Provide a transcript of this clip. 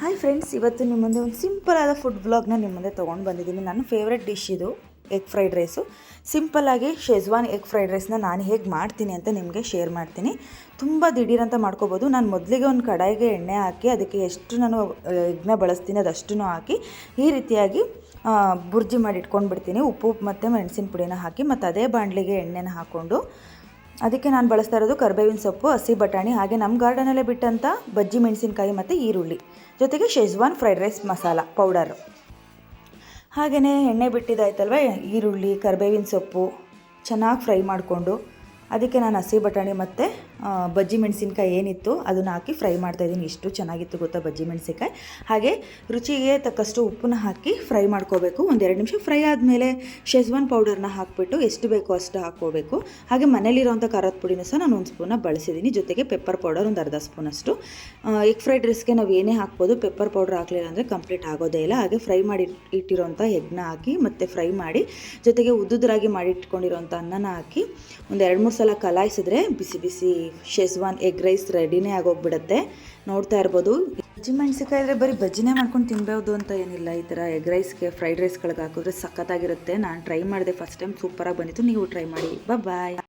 Hi friends ಇವತ್ತು ನಿಮ್ಮ ಮುಂದೆ ಒಂದು ಸಿಂಪಲ್ ಆದ ಫುಡ್ ಬ್ಲಾಗ್ನ ನಿಮ್ಮ ಮುಂದೆ ತೊಗೊಂಡು ಬಂದಿದ್ದೀನಿ. ನನ್ನ ಫೇವ್ರೆಟ್ ಡಿಶ್ ಇದು ಎಗ್ ಫ್ರೈಡ್ ರೈಸು ಸಿಂಪಲ್ಲಾಗಿ ಶೆಜ್ವಾನ್ ಎಗ್ ಫ್ರೈಡ್ ರೈಸ್ನ ನಾನು ಹೇಗೆ ಮಾಡ್ತೀನಿ ಅಂತ ನಿಮಗೆ ಶೇರ್ ಮಾಡ್ತೀನಿ. ತುಂಬ ದಿಢೀರಂತ ಮಾಡ್ಕೋಬೋದು. ನಾನು ಮೊದಲಿಗೆ ಒಂದು ಕಡಾಯಿಗೆ ಎಣ್ಣೆ ಹಾಕಿ ಅದಕ್ಕೆ ಎಷ್ಟು ನಾನು ಎಗ್ನ ಬಳಸ್ತೀನಿ ಅದಷ್ಟು ಹಾಕಿ ಈ ರೀತಿಯಾಗಿ ಬುರ್ಜಿ ಮಾಡಿ ಇಟ್ಕೊಂಡು ಬಿಡ್ತೀನಿ ಉಪ್ಪು, ಮತ್ತು ಮೆಣಸಿನ ಪುಡಿನ ಹಾಕಿ, ಮತ್ತು ಅದೇ ಬಾಣಲಿಗೆ ಎಣ್ಣೆನ ಹಾಕ್ಕೊಂಡು ಅದಕ್ಕೆ ನಾನು ಬಳಸ್ತಾ ಇರೋದು ಕರ್ಬೇವಿನ ಸೊಪ್ಪು, ಹಸಿ ಬಟಾಣಿ, ಹಾಗೆ ನಮ್ಮ ಗಾರ್ಡನಲ್ಲೇ ಬಿಟ್ಟಂಥ ಬಜ್ಜಿ ಮೆಣಸಿನಕಾಯಿ ಮತ್ತು ಈರುಳ್ಳಿ. ಜೊತೆಗೆ schezwan fried rice masala powder ಹಾಗೆಯೇ ಎಣ್ಣೆ ಬಿಟ್ಟಿದ್ದಾಯ್ತಲ್ವ ಈರುಳ್ಳಿ, ಕರ್ಬೇವಿನ ಸೊಪ್ಪು, ಚೆನ್ನಾಗಿ ಫ್ರೈ ಮಾಡಿಕೊಂಡು. ಅದಕ್ಕೆ ನಾನು ಹಸಿ ಬಟಾಣಿ ಮತ್ತು ಬಜ್ಜಿ ಮೆಣಸಿನ್ಕಾಯಿ ಏನಿತ್ತು ಅದನ್ನು ಹಾಕಿ ಫ್ರೈ ಮಾಡ್ತಾಯಿದ್ದೀನಿ ಇಷ್ಟು ಚೆನ್ನಾಗಿತ್ತು ಗೊತ್ತಾ ಬಜ್ಜಿ ಮೆಣಸಿನ್ಕಾಯಿ? ಹಾಗೆ ರುಚಿಗೆ ತಕ್ಕಷ್ಟು ಉಪ್ಪನ್ನ ಹಾಕಿ ಫ್ರೈ ಮಾಡ್ಕೋಬೇಕು. ಒಂದೆರಡು ನಿಮಿಷ ಫ್ರೈ ಆದಮೇಲೆ ಶೆಜ್ವಾನ್ ಪೌಡರ್ನ ಹಾಕಿಬಿಟ್ಟು ಎಷ್ಟು ಬೇಕೋ ಅಷ್ಟು ಹಾಕ್ಕೋಬೇಕು. ಹಾಗೆ ಮನೇಲಿರೋಂಥ ಖಾರದ ಪುಡಿನೂ ಸಹ ನಾನು ಒಂದು ಸ್ಪೂನ ಬಳಸಿದ್ದೀನಿ ಜೊತೆಗೆ ಪೆಪ್ಪರ್ ಪೌಡರ್ ಒಂದು ಅರ್ಧ ಸ್ಪೂನಷ್ಟು ಎಗ್ ಫ್ರೈಡ್ ರೈಸ್ಗೆ ನಾವು ಏನೇ ಹಾಕ್ಬೋದು ಪೆಪ್ಪರ್ ಪೌಡರ್ ಹಾಕಲಿಲ್ಲ ಅಂದರೆ ಕಂಪ್ಲೀಟ್ ಆಗೋದೇ ಇಲ್ಲ. ಹಾಗೆ ಫ್ರೈ ಮಾಡಿ ಇಟ್ಟಿರೋಂಥ ಎಗ್ನ ಹಾಕಿ ಮತ್ತು ಫ್ರೈ ಮಾಡಿ, ಜೊತೆಗೆ ಉದ್ದುದ್ರಾಗಿ ಮಾಡಿ ಇಟ್ಕೊಂಡಿರೋಂಥ ಅನ್ನನ ಹಾಕಿ ಒಂದು ಎರಡು ಮೂರು ಸಲ ಕಲಾಯಿಸಿದ್ರೆ ಬಿಸಿ ಬಿಸಿ ಶೆಸ್ವಾನ್, ಎಗ್ ರೈಸ್ ರೆಡಿನೇ ಆಗೋಗ್ಬಿಡತ್ತೆ. ನೋಡ್ತಾ ಇರ್ಬೋದು. ಬಜ್ಜಿ ಮೆಣಸಿಕಾಯಿ ಇದ್ರೆ ಬರೀ ಬಜ್ಜಿನೇ ಮಾಡ್ಕೊಂಡು ತಿನ್ಬೋದು ಅಂತ ಏನಿಲ್ಲ. ಈ ಥರ ಎಗ್ ರೈಸ್ಗೆ, ಫ್ರೈಡ್ ರೈಸ್ಗಳಿಗೆ ಹಾಕಿದ್ರೆ ಸಖತ್ತಾಗಿರುತ್ತೆ. ನಾನು ಟ್ರೈ ಮಾಡಿದೆ, ಫಸ್ಟ್ ಟೈಮ್ ಸೂಪರಾಗಿ ಬಂದಿತ್ತು. ನೀವು ಟ್ರೈ ಮಾಡಿ. ಬಾಯ್